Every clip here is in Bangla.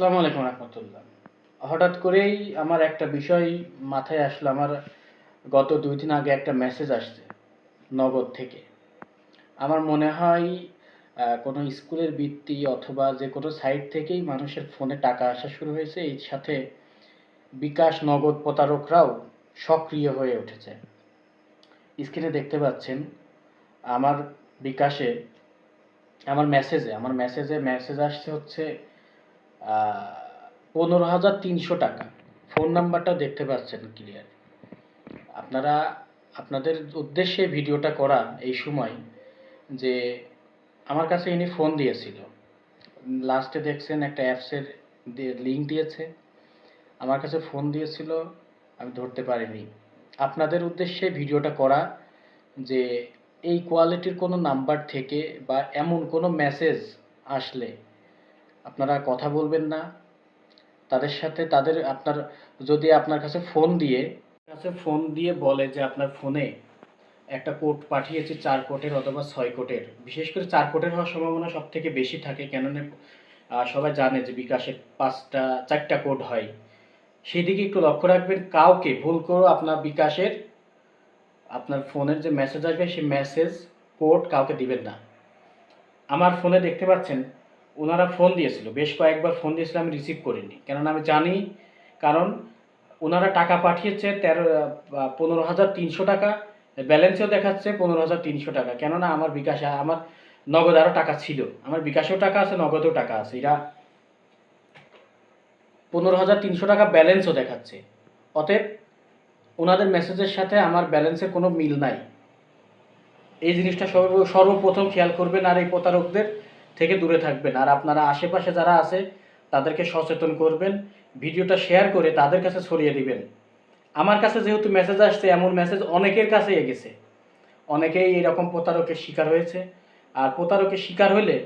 আসসালামু আলাইকুম রহমতুল্লাহ। হঠাৎ করেই আমার একটা বিষয় মাথায় আসলো। আমার গত দুই দিন আগে একটা মেসেজ আসছে নগদ থেকে। আমার মনে হয় কোনো স্কুলের বৃত্তি অথবা যে কোনো সাইট থেকেই মানুষের ফোনে টাকা আসা শুরু হয়েছে। এর সাথে বিকাশ নগদ প্রতারকরাও সক্রিয় হয়ে উঠেছে। স্ক্রিনে দেখতে পাচ্ছেন, আমার বিকাশে, আমার মেসেজে আমার মেসেজে মেসেজ আসছে হচ্ছে পনেরো হাজার তিনশো টাকা। ফোন নাম্বারটা দেখতে পাচ্ছেন ক্লিয়ার আপনারা, আপনাদের উদ্দেশ্যে ভিডিওটা করা এই সময় যে আমার কাছে ইনি ফোন দিয়েছিল। লাস্টে দেখছেন একটা অ্যাপসের লিঙ্ক দিয়েছে। আমার কাছে ফোন দিয়েছিল, আমি ধরতে পারিনি। আপনাদের উদ্দেশ্যে ভিডিওটা করা যে এই কোয়ালিটির কোনো নাম্বার থেকে বা এমন কোনো মেসেজ আসলে আপনারা কথা বলবেন না। তাদের সাথে তাদের আপনার, যদি আপনার কাছে ফোন দিয়ে, কাছে ফোন দিয়ে বলে যে আপনার ফোনে একটা কোড পাঠিয়েছে চার কোটের অথবা ছয় কোটের। বিশেষ করে চার কোটের হওয়ার সম্ভাবনা সব থেকে বেশি থাকে, কেননা সবাই জানে যে বিকাশে পাঁচটা, চারটা কোড হয়। সেই দিকে একটু লক্ষ্য রাখবেন, কাউকে ভুল করে আপনার বিকাশের, আপনার ফোনের যে মেসেজ আসবে, সেই মেসেজ কোড কাউকে দিবেন না। আমার ফোনে দেখতে পাচ্ছেন ওনারা ফোন দিয়েছিল। বেশ কয়েকবার ফোন দিয়েছিল, আমি রিসিভ করিনি। কেননা আমি জানি, কারণ ওনারা টাকা পাঠিয়েছে তেরো পনেরো হাজার তিনশো টাকা, ব্যালেন্সেও দেখাচ্ছে পনেরো হাজার তিনশো টাকা। কেননা আমার বিকাশে, আমার নগদ আরও টাকা ছিল। আমার বিকাশেও টাকা আছে, নগদেও টাকা আছে। এরা পনেরো হাজার তিনশো টাকা ব্যালেন্সও দেখাচ্ছে। অতএব ওনাদের মেসেজের সাথে আমার ব্যালেন্সের কোনো মিল নাই। এই জিনিসটা সর্ব, সর্বপ্রথম খেয়াল করবেন আর এই প্রতারকদের থেকে দূরে থাকবেন। আর আপনারা আশেপাশে যারা আছে, তাদেরকে সচেতন করবেন, ভিডিওটা শেয়ার করে তাদের কাছে ছড়িয়ে দিবেন। আমার কাছে যেহেতু মেসেজ আসছে, এমন মেসেজ অনেকের কাছে গেছে অনেকেই এরকম প্রতারকের শিকার হয়েছে। আর প্রতারকের শিকার হলে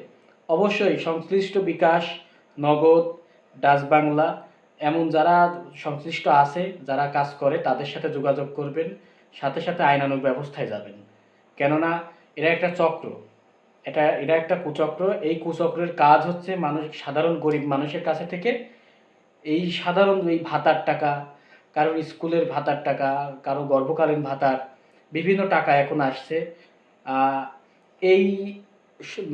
অবশ্যই সংশ্লিষ্ট বিকাশ, নগদ, ডাচ বাংলা, এমন যারা সংশ্লিষ্ট আছে, যারা কাজ করে, তাদের সাথে যোগাযোগ করবেন। সাথে সাথে আইনানুগ ব্যবস্থায় যাবেন। কেননা, এরা একটা চক্র। এটা এটা একটা কুচক্র। এই কুচক্রের কাজ হচ্ছে মানুষ, সাধারণ গরিব মানুষের কাছে থেকে এই সাধারণ এই ভাতার টাকা, কারোর স্কুলের ভাতার টাকা, কারও গর্ভকালীন ভাতার, বিভিন্ন টাকা এখন আসছে। এই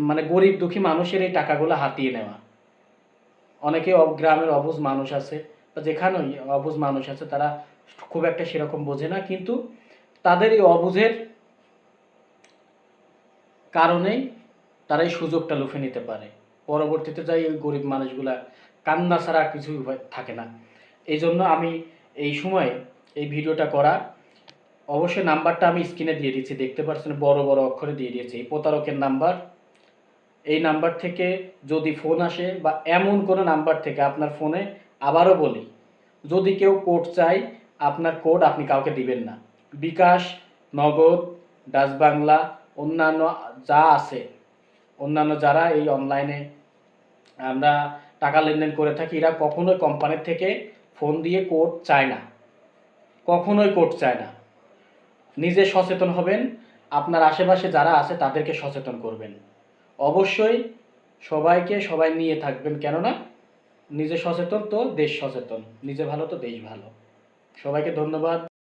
মানে গরিব দুঃখী মানুষের এই টাকাগুলো হাতিয়ে নেওয়া। অনেকে গ্রামের অবুজ মানুষ আছে, বা যেখানেই অবুজ মানুষ আছে, তারা খুব একটা সেরকম বোঝে না, কিন্তু তাদের এই অবুঝের কারণেই তারা এই সুযোগটা লুফে নিতে পারে। পরবর্তীতে যাই ওই গরিব মানুষগুলা, কান্না ছাড়া কিছুই থাকে না। এই জন্য আমি এই সময় এই ভিডিওটা করা, অবশ্যই নাম্বারটা আমি স্ক্রিনে দিয়ে দিচ্ছি, দেখতে পাচ্ছেন বড় বড় অক্ষরে দিয়ে দিয়েছি, এই প্রতারকের নাম্বার। এই নাম্বার থেকে যদি ফোন আসে বা এমন কোনো নাম্বার থেকে আপনার ফোনে, আবারও বলি, যদি কেউ কোড চাই আপনার কোড আপনি কাউকে দিবেন না। বিকাশ, নগদ, ডাচ বাংলা, অন্যান্য যা আছে অন্যান্য যারা এই অনলাইনে আমরা টাকা লেনদেন করে থাকি, এরা কখনোই কোম্পানির থেকে ফোন দিয়ে কোড চায় না। কখনোই কোড চায় না। নিজে সচেতন হবেন, আপনার আশেপাশে যারা আছে তাদেরকে সচেতন করবেন। অবশ্যই সবাইকে সবাই নিয়ে থাকবেন, কেননা নিজে সচেতন তো দেশ সচেতন, নিজে ভালো তো দেশ ভালো। সবাইকে ধন্যবাদ।